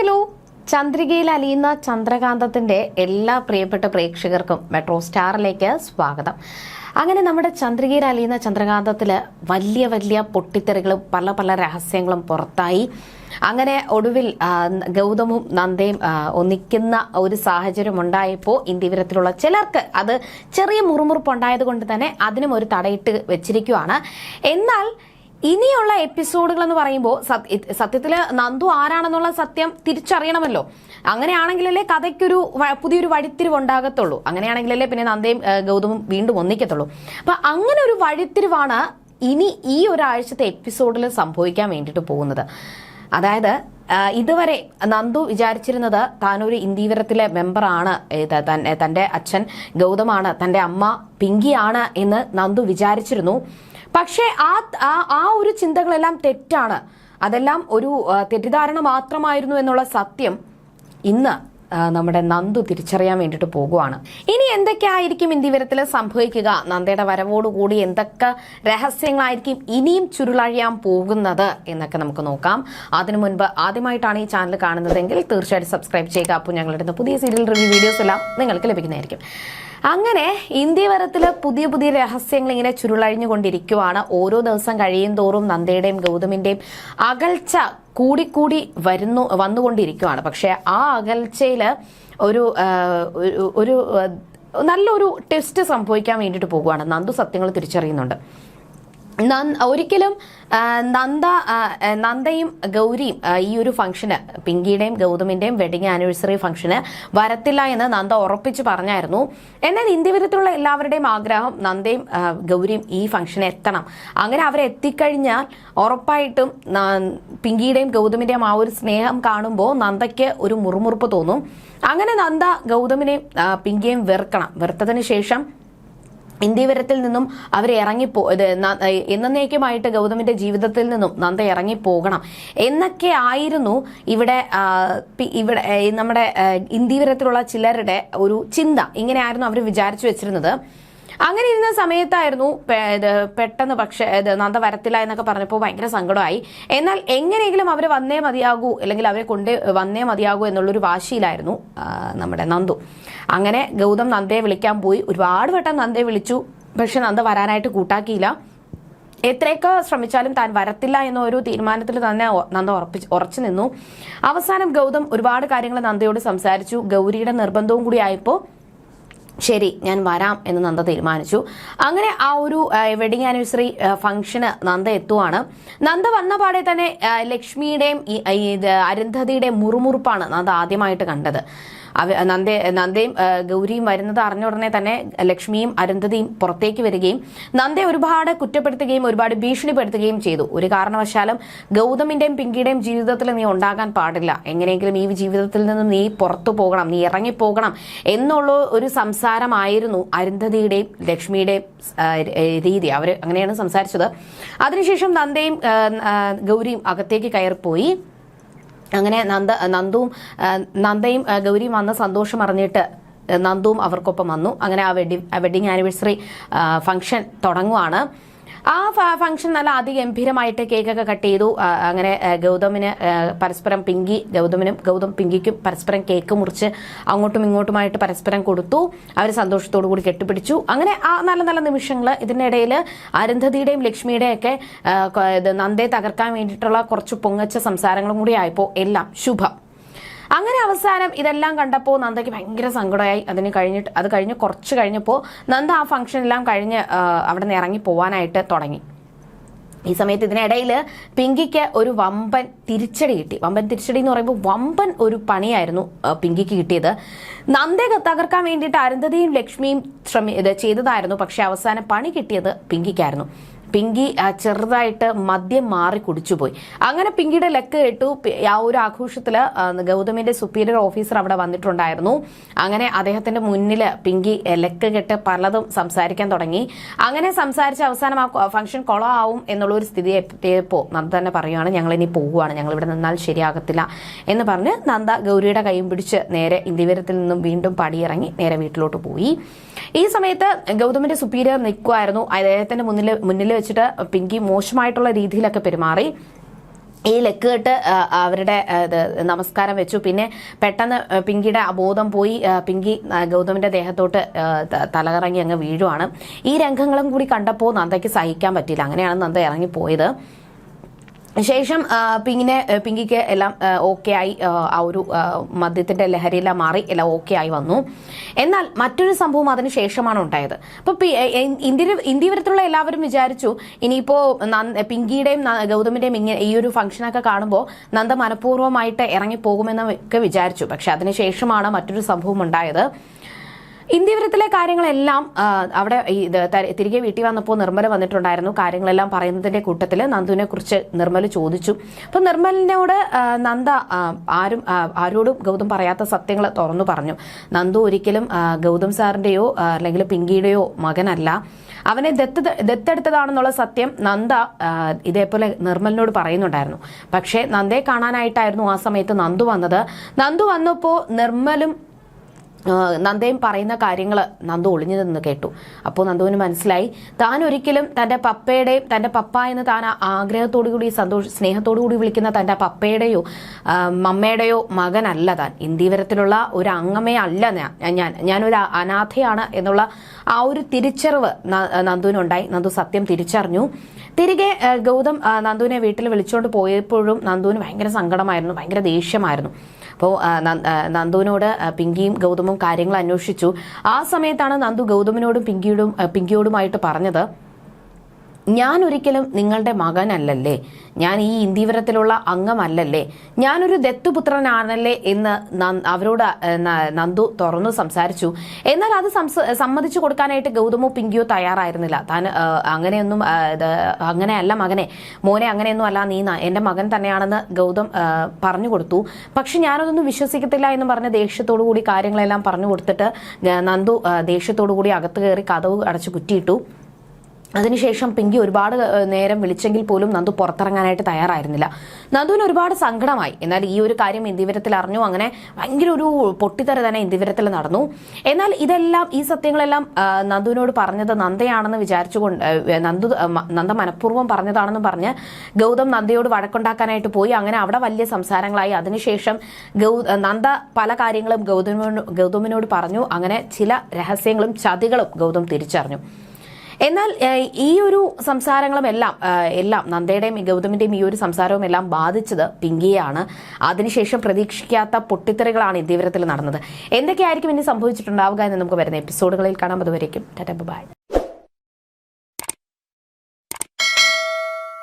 Hello. ചന്ദ്രികയിൽ അലിയുന്ന ചന്ദ്രകാന്തത്തിന്റെ എല്ലാ പ്രിയപ്പെട്ട പ്രേക്ഷകർക്കും മെട്രോ സ്റ്റാറിലേക്ക് സ്വാഗതം. അങ്ങനെ നമ്മുടെ ചന്ദ്രികയിൽ അലിയുന്ന ചന്ദ്രകാന്തത്തിൽ വലിയ വലിയ പൊട്ടിത്തെറികളും പല പല രഹസ്യങ്ങളും പുറത്തായി. അങ്ങനെ ഒടുവിൽ ഗൗതമും നന്ദയും ഒന്നിക്കുന്ന ഒരു സാഹചര്യം ഉണ്ടായപ്പോൾ ഇന്ത്യവിരത്തിലുള്ള ചിലർക്ക് അത് ചെറിയ മുറുമുറുപ്പുണ്ടായത് കൊണ്ട് തന്നെ അതിനും ഒരു തടയിട്ട് വെച്ചിരിക്കുവാണ്. എന്നാൽ ഇനിയുള്ള എപ്പിസോഡുകൾ എന്ന് പറയുമ്പോൾ സത്യത്തിൽ നന്ദു ആരാണെന്നുള്ള സത്യം തിരിച്ചറിയണമല്ലോ. അങ്ങനെയാണെങ്കിലല്ലേ കഥയ്ക്കൊരു പുതിയൊരു വഴിത്തിരിവ് ഉണ്ടാകത്തുള്ളൂ. അങ്ങനെയാണെങ്കിലല്ലേ പിന്നെ നന്ദയും ഗൗതമും വീണ്ടും ഒന്നിക്കത്തുള്ളൂ. അപ്പൊ അങ്ങനെ ഒരു വഴിത്തിരിവാണ് ഇനി ഈ ഒരാഴ്ചത്തെ എപ്പിസോഡിൽ സംഭവിക്കാൻ വേണ്ടിയിട്ട് പോകുന്നത്. അതായത് ഇതുവരെ നന്ദു വിചാരിച്ചിരുന്നത് താനൊരു ഇന്ദീവരത്തിലെ മെമ്പറാണ് തന്റെ അച്ഛൻ ഗൗതമാണ് തന്റെ അമ്മ പിങ്കിയാണ് എന്ന് നന്ദു വിചാരിച്ചിരുന്നു. പക്ഷേ ആ ആ- ഒരു ചിന്തകളെല്ലാം തെറ്റാണ്. അതെല്ലാം ഒരു തെറ്റിദ്ധാരണ മാത്രമായിരുന്നു എന്നുള്ള സത്യം ഇന്ന് നമ്മുടെ നന്ദു തിരിച്ചറിയാൻ വേണ്ടിയിട്ട് പോകുവാണ്. ഇനി എന്തൊക്കെയായിരിക്കും ഇന്ത്യവരത്തിൽ സംഭവിക്കുക? നന്ദയുടെ വരവോടുകൂടി എന്തൊക്കെ രഹസ്യങ്ങളായിരിക്കും ഇനിയും ചുരുളഴിയാൻ പോകുന്നത് എന്നൊക്കെ നമുക്ക് നോക്കാം. അതിനു മുൻപ് ആദ്യമായിട്ടാണ് ഈ ചാനൽ കാണുന്നതെങ്കിൽ തീർച്ചയായിട്ടും സബ്സ്ക്രൈബ് ചെയ്യുക. അപ്പോൾ ഞങ്ങളുടെ പുതിയ സീരിയൽ റിവ്യൂ വീഡിയോസ് എല്ലാം നിങ്ങൾക്ക് ലഭിക്കുന്നതായിരിക്കും. അങ്ങനെ ഇന്ത്യവരത്തിൽ പുതിയ പുതിയ രഹസ്യങ്ങൾ ഇങ്ങനെ ചുരുളഴിഞ്ഞുകൊണ്ടിരിക്കുവാണ്. ഓരോ ദിവസം കഴിയും തോറും നന്ദയുടെയും ഗൗതമിന്റെയും അകൽച്ച കൂടിക്കൂടി വരുന്നു വന്നുകൊണ്ടിരിക്കുവാണ്. പക്ഷെ ആ അകൽച്ചയിൽ ഒരു ഒരു- നല്ലൊരു ടെസ്റ്റ് സംഭവിക്കാൻ വേണ്ടിയിട്ട് പോകുവാണ്. നന്ദു സത്യങ്ങൾ തിരിച്ചറിയുന്നുണ്ട്. ഒരിക്കലും നന്ദ നന്ദയും ഗൗരിയും ഈ ഒരു ഫംഗ്ഷന് പിങ്കിയുടെയും ഗൗതമിന്റെയും വെഡിങ് ആനിവേഴ്സറി ഫംഗ്ഷന് വരത്തില്ല എന്ന് നന്ദ ഉറപ്പിച്ചു പറഞ്ഞായിരുന്നു. എന്നാൽ ഇന്ത്യവിരുദ്ധമുള്ള എല്ലാവരുടെയും ആഗ്രഹം നന്ദയും ഗൗരിയും ഈ ഫംഗ്ഷന് എത്തണം. അങ്ങനെ അവരെ എത്തിക്കഴിഞ്ഞാൽ ഉറപ്പായിട്ടും പിങ്കിയുടെയും ഗൗതമിന്റെയും ആ ഒരു സ്നേഹം കാണുമ്പോൾ നന്ദയ്ക്ക് ഒരു മുറുമുറുപ്പ് തോന്നും. അങ്ങനെ നന്ദ ഗൗതമിനെയും പിങ്കിയെയും വെറുക്കണം. വെറുത്തതിന് ശേഷം ഇന്ത്യവരത്തിൽ നിന്നും അവർ ഇറങ്ങിപ്പോ ഇത് എന്നേക്കുമായിട്ട് ഗൗതമിന്റെ ജീവിതത്തിൽ നിന്നും നന്ദ ഇറങ്ങിപ്പോകണം എന്നൊക്കെ ആയിരുന്നു ഇവിടെ ഇവിടെ നമ്മുടെ ഇന്ത്യവരത്തിലുള്ള ചിലരുടെ ഒരു ചിന്ത. ഇങ്ങനെയായിരുന്നു അവർ വിചാരിച്ചു വെച്ചിരുന്നത്. അങ്ങനെ ഇരുന്ന സമയത്തായിരുന്നു പെട്ടെന്ന് പക്ഷെ നന്ദ വരത്തില്ല എന്നൊക്കെ പറഞ്ഞപ്പോൾ ഭയങ്കര സങ്കടമായി. എന്നാൽ എങ്ങനെയെങ്കിലും അവർ വന്നേ മതിയാകൂ അല്ലെങ്കിൽ അവരെ കൊണ്ട് വന്നേ മതിയാകൂ എന്നുള്ളൊരു വാശിയിലായിരുന്നു നമ്മുടെ നന്ദു. അങ്ങനെ ഗൗതം നന്ദയെ വിളിക്കാൻ പോയി. ഒരുപാട് വട്ടം നന്ദയെ വിളിച്ചു. പക്ഷെ നന്ദ വരാനായിട്ട് കൂട്ടാക്കിയില്ല. എത്രയൊക്കെ ശ്രമിച്ചാലും താൻ വരത്തില്ല എന്ന ഒരു തീരുമാനത്തിൽ തന്നെ നന്ദ ഉറപ്പിച്ച് ഉറച്ചു നിന്നു. അവസാനം ഗൗതം ഒരുപാട് കാര്യങ്ങൾ നന്ദയോട് സംസാരിച്ചു. ഗൗരിയുടെ നിർബന്ധവും കൂടി ആയപ്പോൾ ശരി ഞാൻ വരാം എന്ന് നന്ദ തീരുമാനിച്ചു. അങ്ങനെ ആ ഒരു വെഡിങ് ആനിവേഴ്സറി ഫംഗ്ഷന് നന്ദ എത്തുവാണ്. നന്ദ വന്ന പാടെ തന്നെ ലക്ഷ്മിയുടെയും അരുന്ധതിയുടെയും മുറുമുറുപ്പാണ് നന്ദ ആദ്യമായിട്ട് കണ്ടത്. നന്ദ നന്ദയും ഗൗരിയും വരുന്നത് അറിഞ്ഞ ഉടനെ തന്നെ ലക്ഷ്മിയും അരുന്ധതിയും പുറത്തേക്ക് വരികയും നന്ദയെ ഒരുപാട് കുറ്റപ്പെടുത്തുകയും ഒരുപാട് ഭീഷണിപ്പെടുത്തുകയും ചെയ്തു. ഒരു കാരണവശാലും ഗൗതമിന്റെയും പിങ്കിയുടെയും ജീവിതത്തിൽ നീ ഉണ്ടാകാൻ പാടില്ല. എങ്ങനെയെങ്കിലും ഈ ജീവിതത്തിൽ നിന്ന് നീ പുറത്തു പോകണം നീ ഇറങ്ങിപ്പോകണം എന്നുള്ള ഒരു സംസാരമായിരുന്നു അരുന്ധതിയുടെയും ലക്ഷ്മിയുടെയും രീതി. അവർ അങ്ങനെയാണ് സംസാരിച്ചത്. അതിനുശേഷം നന്ദയും ഗൗരിയും അകത്തേക്ക് കയറിപ്പോയി. അങ്ങനെ നന്ദ നന്ദുവും നന്ദയും ഗൗരിയും വന്ന സന്തോഷം അറിഞ്ഞിട്ട് നന്ദുവും അവർക്കൊപ്പം വന്നു. അങ്ങനെ ആ വെഡിങ് വെഡിങ് ആനിവേഴ്സറി ഫംഗ്ഷൻ തുടങ്ങുവാണ്. ആ ഫംഗ്ഷൻ നല്ല അതിഗംഭീരമായിട്ട് കേക്കൊക്കെ കട്ട് ചെയ്തു. അങ്ങനെ ഗൗതമിന് പരസ്പരം പിങ്കി ഗൗതമിനും ഗൗതം പിങ്കിക്കും പരസ്പരം കേക്ക് മുറിച്ച് അങ്ങോട്ടും ഇങ്ങോട്ടുമായിട്ട് പരസ്പരം കൊടുത്തു. അവർ സന്തോഷത്തോടു കൂടി കെട്ടിപ്പിടിച്ചു. അങ്ങനെ ആ നല്ല നല്ല നിമിഷങ്ങൾ ഇതിനിടയിൽ അരുന്ധതിയുടെയും ലക്ഷ്മിയുടെയും ഒക്കെ നന്ദയെ തകർക്കാൻ വേണ്ടിയിട്ടുള്ള കുറച്ച് പൊങ്ങച്ച സംസാരങ്ങളും കൂടി ആയപ്പോൾ എല്ലാം ശുഭം. അങ്ങനെ അവസാനം ഇതെല്ലാം കണ്ടപ്പോൾ നന്ദയ്ക്ക് ഭയങ്കര സങ്കടമായി. അതിന് കഴിഞ്ഞിട്ട് അത് കഴിഞ്ഞ് കുറച്ച് കഴിഞ്ഞപ്പോൾ നന്ദ ആ ഫംഗ്ഷൻ എല്ലാം കഴിഞ്ഞ് അവിടെ നിന്ന് ഇറങ്ങി പോവാനായിട്ട് തുടങ്ങി. ഈ സമയത്ത് ഇതിനിടയിൽ പിങ്കിക്ക് ഒരു വമ്പൻ തിരിച്ചടി കിട്ടി. വമ്പൻ തിരിച്ചടി എന്ന് പറയുമ്പോൾ വമ്പൻ ഒരു പണിയായിരുന്നു പിങ്കിക്ക് കിട്ടിയത്. നന്ദയെ തകർക്കാൻ വേണ്ടിയിട്ട് അരുന്ധതിയും ലക്ഷ്മിയും ശ്രമി ചെയ്തതായിരുന്നു. പക്ഷെ അവസാനം പണി കിട്ടിയത് പിങ്കിക്കായിരുന്നു. പിങ്കി ചെറുതായിട്ട് മദ്യം മാറി കുടിച്ചുപോയി. അങ്ങനെ പിങ്കിയുടെ ലക്ക് കേട്ടു. ആ ഒരു ആഘോഷത്തിൽ ഗൗതമിന്റെ സുപ്പീരിയർ ഓഫീസർ അവിടെ വന്നിട്ടുണ്ടായിരുന്നു. അങ്ങനെ അദ്ദേഹത്തിന്റെ മുന്നിൽ പിങ്കി ലെക്ക് കെട്ട് പലതും സംസാരിക്കാൻ തുടങ്ങി. അങ്ങനെ സംസാരിച്ച് അവസാനം ആ ഫംഗ്ഷൻ കൊളാവും എന്നുള്ള ഒരു സ്ഥിതി എത്തിയപ്പോൾ നന്ദ തന്നെ പറയുവാണ് ഞങ്ങൾ ഇനി പോവുകയാണ്. ഞങ്ങൾ ഇവിടെ നിന്നാൽ ശരിയാകത്തില്ല. എന്ന് പറഞ്ഞ് നന്ദ ഗൗരിയുടെ കൈയും പിടിച്ച് നേരെ ഇന്ത്യവരത്തിൽ നിന്നും വീണ്ടും പടിയിറങ്ങി നേരെ വീട്ടിലോട്ട് പോയി. ഈ സമയത്ത് ഗൗതമിന്റെ സുപ്പീരിയർ നിൽക്കുമായിരുന്നു അദ്ദേഹത്തിന്റെ മുന്നിൽ മുന്നിൽ വെച്ചിട്ട് പിങ്കി മോശമായിട്ടുള്ള രീതിയിലൊക്കെ പെരുമാറി. ഈ ലക്ക് കെട്ട് അവരുടെ നമസ്കാരം വെച്ചു. പിന്നെ പെട്ടെന്ന് പിങ്കിയുടെ അബോധം പോയി. പിങ്കി ഗൗതമിന്റെ ദേഹത്തോട്ട് തലകറങ്ങി അങ്ങ് വീഴുവാണ്. ഈ രംഗങ്ങളും കൂടി കണ്ടപ്പോൾ നന്ദയ്ക്ക് സഹിക്കാൻ പറ്റിയില്ല. അങ്ങനെയാണ് നന്ദ ഇറങ്ങിപ്പോയത്. ശേഷം പിങ്ങിനെ പിങ്കിക്ക് എല്ലാം ഓക്കെ ആയി ആ, ഒരു മദ്യത്തിന്റെ ലഹരിയെല്ലാം മാറി എല്ലാം ഓക്കെ ആയി വന്നു. എന്നാൽ മറ്റൊരു സംഭവം അതിന് ശേഷമാണ് ഉണ്ടായത്. അപ്പൊ എ- ഇന്ത്യ ഇന്ത്യവരത്തിലുള്ള എല്ലാവരും വിചാരിച്ചു ഇനിയിപ്പോ പിങ്കിയുടെയും ഗൗതമിന്റെയും ഇങ്ങനെ ഈ ഒരു ഫംഗ്ഷനൊക്കെ കാണുമ്പോൾ നന്ദ മനഃപൂർവമായിട്ട് ഇറങ്ങി പോകുമെന്ന് ഒക്കെ വിചാരിച്ചു. പക്ഷെ അതിനുശേഷമാണ് മറ്റൊരു സംഭവം ഉണ്ടായത്. ഇന്ത്യവരത്തിലെ കാര്യങ്ങളെല്ലാം അവിടെ തിരികെ വീട്ടിൽ വന്നപ്പോൾ നിർമ്മല വന്നിട്ടുണ്ടായിരുന്നു. കാര്യങ്ങളെല്ലാം പറയുന്നതിന്റെ കൂട്ടത്തിൽ നന്ദുവിനെ കുറിച്ച് നിർമ്മല ചോദിച്ചു. അപ്പൊ നിർമ്മലിനോട് നന്ദ ആരും ആരോടും ഗൗതം പറയാത്ത സത്യങ്ങൾ തുറന്നു പറഞ്ഞു. നന്ദു ഒരിക്കലും ഗൗതം സാറിന്റെയോ അല്ലെങ്കിൽ പിങ്കിയുടെയോ മകനല്ല. അവനെ ദത്ത് ദത്തെടുത്തതാണെന്നുള്ള സത്യം നന്ദ ഇതേപോലെ നിർമ്മലിനോട് പറയുന്നുണ്ടായിരുന്നു. പക്ഷേ നന്ദയെ കാണാനായിട്ടായിരുന്നു ആ സമയത്ത് നന്ദു വന്നത്. നന്ദു വന്നപ്പോൾ നിർമ്മലും നന്ദയും പറയുന്ന കാര്യങ്ങൾ നന്ദു ഒളിഞ്ഞു നിന്ന് കേട്ടു. അപ്പോൾ നന്ദുവിന് മനസ്സിലായി. താൻ ഒരിക്കലും തന്റെ പപ്പയുടെയും തന്റെ പപ്പ എന്ന് താൻ ആഗ്രഹത്തോടു കൂടി സന്തോഷ സ്നേഹത്തോടു കൂടി വിളിക്കുന്ന തന്റെ പപ്പയുടെയോ മമ്മയുടെയോ മകനല്ല താൻ. ഇന്ദീവരത്തിലുള്ള ഒരു അംഗമേ അല്ല ഞാൻ ഞാനൊരു അനാഥയാണ് എന്നുള്ള ആ ഒരു തിരിച്ചറിവ് നന്ദുവിനുണ്ടായി. നന്ദു സത്യം തിരിച്ചറിഞ്ഞു. തിരികെ ഗൗതം നന്ദുവിനെ വീട്ടിൽ വിളിച്ചുകൊണ്ട് പോയപ്പോഴും നന്ദുവിന് ഭയങ്കര സങ്കടമായിരുന്നു ഭയങ്കര ദേഷ്യമായിരുന്നു. അപ്പോൾ നന്ദുവിനോട് പിങ്കിയും ഗൗതമും കാര്യങ്ങൾ അന്വേഷിച്ചു. ആ സമയത്താണ് നന്ദു ഗൗതമിനോടും പിങ്കിയോടും പിങ്കിയോടുമായിട്ട് പറഞ്ഞത്. ഞാൻ ഒരിക്കലും നിങ്ങളുടെ മകനല്ലല്ലേ? ഞാൻ ഈ ഇന്ത്യവരത്തിലുള്ള അംഗമല്ലല്ലേ? ഞാനൊരു ദത്തുപുത്രനാണല്ലേ എന്ന് അവരോട് നന്ദു തുറന്നു സംസാരിച്ചു. എന്നാൽ അത് സമ്മതിച്ചു കൊടുക്കാനായിട്ട് ഗൗതമോ പിങ്കിയോ തയ്യാറായിരുന്നില്ല. താൻ അങ്ങനെയൊന്നും അങ്ങനെയല്ല മകനെ. മോനെ അങ്ങനെയൊന്നും അല്ല നീ എന്റെ മകൻ തന്നെയാണെന്ന് ഗൗതം പറഞ്ഞു കൊടുത്തു. പക്ഷെ ഞാനതൊന്നും വിശ്വസിക്കത്തില്ല എന്ന് പറഞ്ഞ ദേഷ്യത്തോടു കൂടി കാര്യങ്ങളെല്ലാം പറഞ്ഞു കൊടുത്തിട്ട് നന്ദു ദേഷ്യത്തോടു കൂടി അകത്ത് കയറി കഥവ് അടച്ചു കുറ്റിയിട്ടു. അതിനുശേഷം പിങ്കി ഒരുപാട് നേരം വിളിച്ചെങ്കിൽ പോലും നന്ദു പുറത്തിറങ്ങാനായിട്ട് തയ്യാറായിരുന്നില്ല. നന്ദുവിന് ഒരുപാട് സങ്കടമായി. എന്നാൽ ഈ ഒരു കാര്യം ഇന്ദിവരത്തിൽ അറിഞ്ഞു. അങ്ങനെ ഭയങ്കര ഒരു പൊട്ടിത്തെറി തന്നെ ഇന്ദിവരത്തിൽ നടന്നു. എന്നാൽ ഇതെല്ലാം ഈ സത്യങ്ങളെല്ലാം നന്ദുവിനോട് പറഞ്ഞത് നന്ദയാണെന്ന് വിചാരിച്ചുകൊണ്ട് നന്ദു നന്ദ മനഃപൂർവം പറഞ്ഞതാണെന്ന് പറഞ്ഞ് ഗൗതം നന്ദയോട് വഴക്കുണ്ടാക്കാനായിട്ട് പോയി. അങ്ങനെ അവിടെ വലിയ സംസാരങ്ങളായി. അതിനുശേഷം ഗൗ നന്ദ പല കാര്യങ്ങളും ഗൗതമിനോട് ഗൗതമിനോട് പറഞ്ഞു. അങ്ങനെ ചില രഹസ്യങ്ങളും ചതികളും ഗൗതം തിരിച്ചറിഞ്ഞു. എന്നാൽ ഈ ഒരു സംസാരങ്ങളും എല്ലാം എല്ലാം നന്ദയുടെയും ഗൗതമിന്റെയും ഈ ഒരു സംസാരവും എല്ലാം ബാധിച്ചത് പിങ്കിയെയാണ്. അതിനുശേഷം പ്രതീക്ഷിക്കാത്ത പൊട്ടിത്തെറികളാണ് ഇന്ത്യവരത്തിൽ നടന്നത്. എന്തൊക്കെയായിരിക്കും ഇനി സംഭവിച്ചിട്ടുണ്ടാവുക എന്ന് നമുക്ക് വരുന്ന എപ്പിസോഡുകളിൽ കാണാം. അതുവരേക്കും ബൈ.